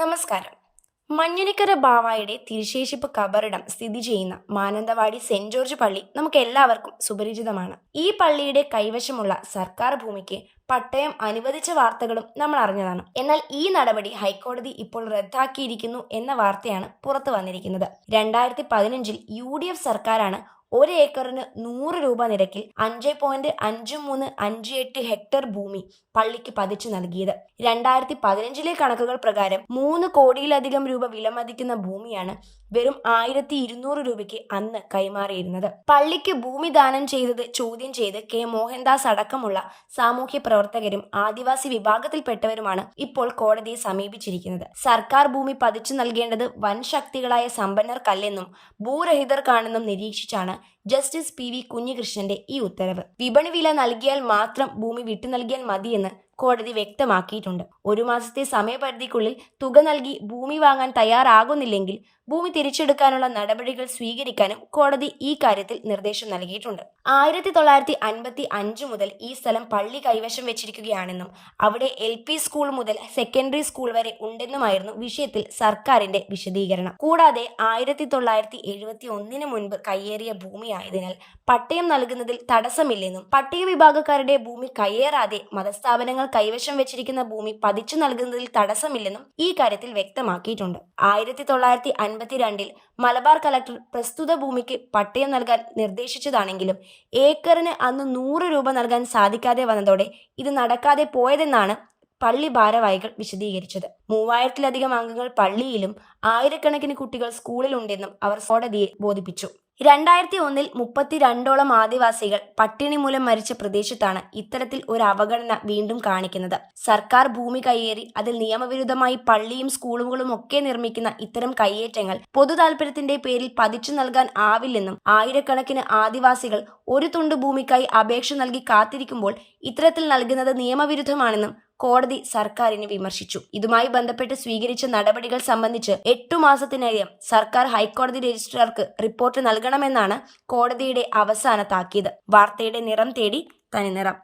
നമസ്കാരം. മഞ്ഞുനിക്കര ബാവായുടെ തിരുശേഷിപ്പ് കബറിടം സ്ഥിതി ചെയ്യുന്ന മാനന്തവാടി സെന്റ് ജോർജ് പള്ളി നമുക്ക് എല്ലാവർക്കും സുപരിചിതമാണ്. ഈ പള്ളിയുടെ കൈവശമുള്ള സർക്കാർ ഭൂമിക്ക് പട്ടയം അനുവദിച്ച വാർത്തകളും നമ്മൾ അറിഞ്ഞതാണ്. എന്നാൽ ഈ നടപടി ഹൈക്കോടതി ഇപ്പോൾ റദ്ദാക്കിയിരിക്കുന്നു എന്ന വാർത്തയാണ് പുറത്തു വന്നിരിക്കുന്നത്. രണ്ടായിരത്തി പതിനഞ്ചിൽ യു ഡി എഫ് സർക്കാരാണ് ഒരു ഏക്കറിന് നൂറ് രൂപ നിരക്കിൽ അഞ്ച് പോയിന്റ് അഞ്ച് മൂന്ന് അഞ്ച് എട്ട് ഹെക്ടർ ഭൂമി പള്ളിക്ക് പതിച്ചു നൽകിയത്. രണ്ടായിരത്തി പതിനഞ്ചിലെ കണക്കുകൾ പ്രകാരം മൂന്ന് കോടിയിലധികം രൂപ വിലമതിക്കുന്ന ഭൂമിയാണ് വെറും ആയിരത്തി ഇരുന്നൂറ് രൂപയ്ക്ക് അന്ന് കൈമാറിയിരുന്നത്. പള്ളിക്ക് ഭൂമി ദാനം ചെയ്തത് ചോദ്യം ചെയ്ത് കെ മോഹൻദാസ് അടക്കമുള്ള സാമൂഹ്യ പ്രവർത്തകരും ആദിവാസി വിഭാഗത്തിൽപ്പെട്ടവരുമാണ് ഇപ്പോൾ കോടതിയെ സമീപിച്ചിരിക്കുന്നത്. സർക്കാർ ഭൂമി പതിച്ചു നൽകേണ്ടത് വൻ ശക്തികളായ സമ്പന്നർക്കല്ലെന്നും ഭൂരഹിതർക്കാണെന്നും നിരീക്ഷിച്ചാണ് ജസ്റ്റിസ് പി വി കുഞ്ഞികൃഷ്ണന്റെ ഈ ഉത്തരവ്. വിപണി വില നൽകിയാൽ മാത്രം ഭൂമി വിട്ടു നൽകിയാൽ മതിയെന്ന് കോടതി വ്യക്തമാക്കിയിട്ടുണ്ട്. ഒരു മാസത്തെ സമയപരിധിക്കുള്ളിൽ തുക നൽകി ഭൂമി വാങ്ങാൻ തയ്യാറാകുന്നില്ലെങ്കിൽ ഭൂമി തിരിച്ചെടുക്കാനുള്ള നടപടികൾ സ്വീകരിക്കാനും കോടതി ഈ കാര്യത്തിൽ നിർദ്ദേശം നൽകിയിട്ടുണ്ട്. ആയിരത്തി തൊള്ളായിരത്തി അൻപത്തി അഞ്ച് മുതൽ ഈ സ്ഥലം പള്ളി കൈവശം വെച്ചിരിക്കുകയാണെന്നും അവിടെ എൽ പി സ്കൂൾ മുതൽ സെക്കൻഡറി സ്കൂൾ വരെ ഉണ്ടെന്നുമായിരുന്നു വിഷയത്തിൽ സർക്കാരിന്റെ വിശദീകരണം. കൂടാതെ ആയിരത്തി തൊള്ളായിരത്തി എഴുപത്തി ഒന്നിന് മുൻപ് കയ്യേറിയ ഭൂമിയായതിനാൽ പട്ടയം നൽകുന്നതിൽ തടസ്സമില്ലെന്നും പട്ടിക വിഭാഗക്കാരുടെ ഭൂമി കയ്യേറാതെ മതസ്ഥാപനങ്ങൾ കൈവശം വെച്ചിരിക്കുന്ന ഭൂമി പതിച്ചു നൽകുന്നതിൽ തടസ്സമില്ലെന്നും ഈ കാര്യത്തിൽ വ്യക്തമാക്കിയിട്ടുണ്ട്. ആയിരത്തി തൊള്ളായിരത്തി അൻപത്തിരണ്ടിൽ മലബാർ കലക്ടർ പ്രസ്തുത ഭൂമിക്ക് പട്ടയം നൽകാൻ നിർദ്ദേശിച്ചതാണെങ്കിലും ഏക്കറിന് അന്ന് നൂറ് രൂപ നൽകാൻ സാധിക്കാതെ വന്നതോടെ ഇത് നടക്കാതെ പോയതെന്നാണ് പള്ളി ഭാരവാഹികൾ വിശദീകരിച്ചത്. മൂവായിരത്തിലധികം അംഗങ്ങൾ പള്ളിയിലും ആയിരക്കണക്കിന് കുട്ടികൾ സ്കൂളിലുണ്ടെന്നും അവർ കോടതിയെ ബോധിപ്പിച്ചു. രണ്ടായിരത്തി ഒന്നിൽ മുപ്പത്തിരണ്ടോളം ആദിവാസികൾ പട്ടിണി മൂലം മരിച്ച പ്രദേശത്താണ് ഇത്തരത്തിൽ ഒരു അവഗണന വീണ്ടും കാണിക്കുന്നത്. സർക്കാർ ഭൂമി കയ്യേറി അതിൽ നിയമവിരുദ്ധമായി പള്ളിയും സ്കൂളുകളും ഒക്കെ നിർമ്മിക്കുന്ന ഇത്തരം കയ്യേറ്റങ്ങൾ പൊതു പേരിൽ പതിച്ചു നൽകാൻ ആവില്ലെന്നും ആയിരക്കണക്കിന് ആദിവാസികൾ ഒരു തുണ്ട് ഭൂമിക്കായി അപേക്ഷ നൽകി കാത്തിരിക്കുമ്പോൾ ഇത്തരത്തിൽ നൽകുന്നത് നിയമവിരുദ്ധമാണെന്നും കോടതി സർക്കാരിനെ വിമർശിച്ചു. ഇതുമായി ബന്ധപ്പെട്ട് സ്വീകരിച്ച നടപടികൾ സംബന്ധിച്ച് എട്ടു മാസത്തിനകം സർക്കാർ ഹൈക്കോടതി രജിസ്ട്രാർക്ക് റിപ്പോർട്ട് നൽകണമെന്നാണ് കോടതിയുടെ അവസാന താക്കീത്. വാർത്തയുടെ നിറം തേടി തനിനിറം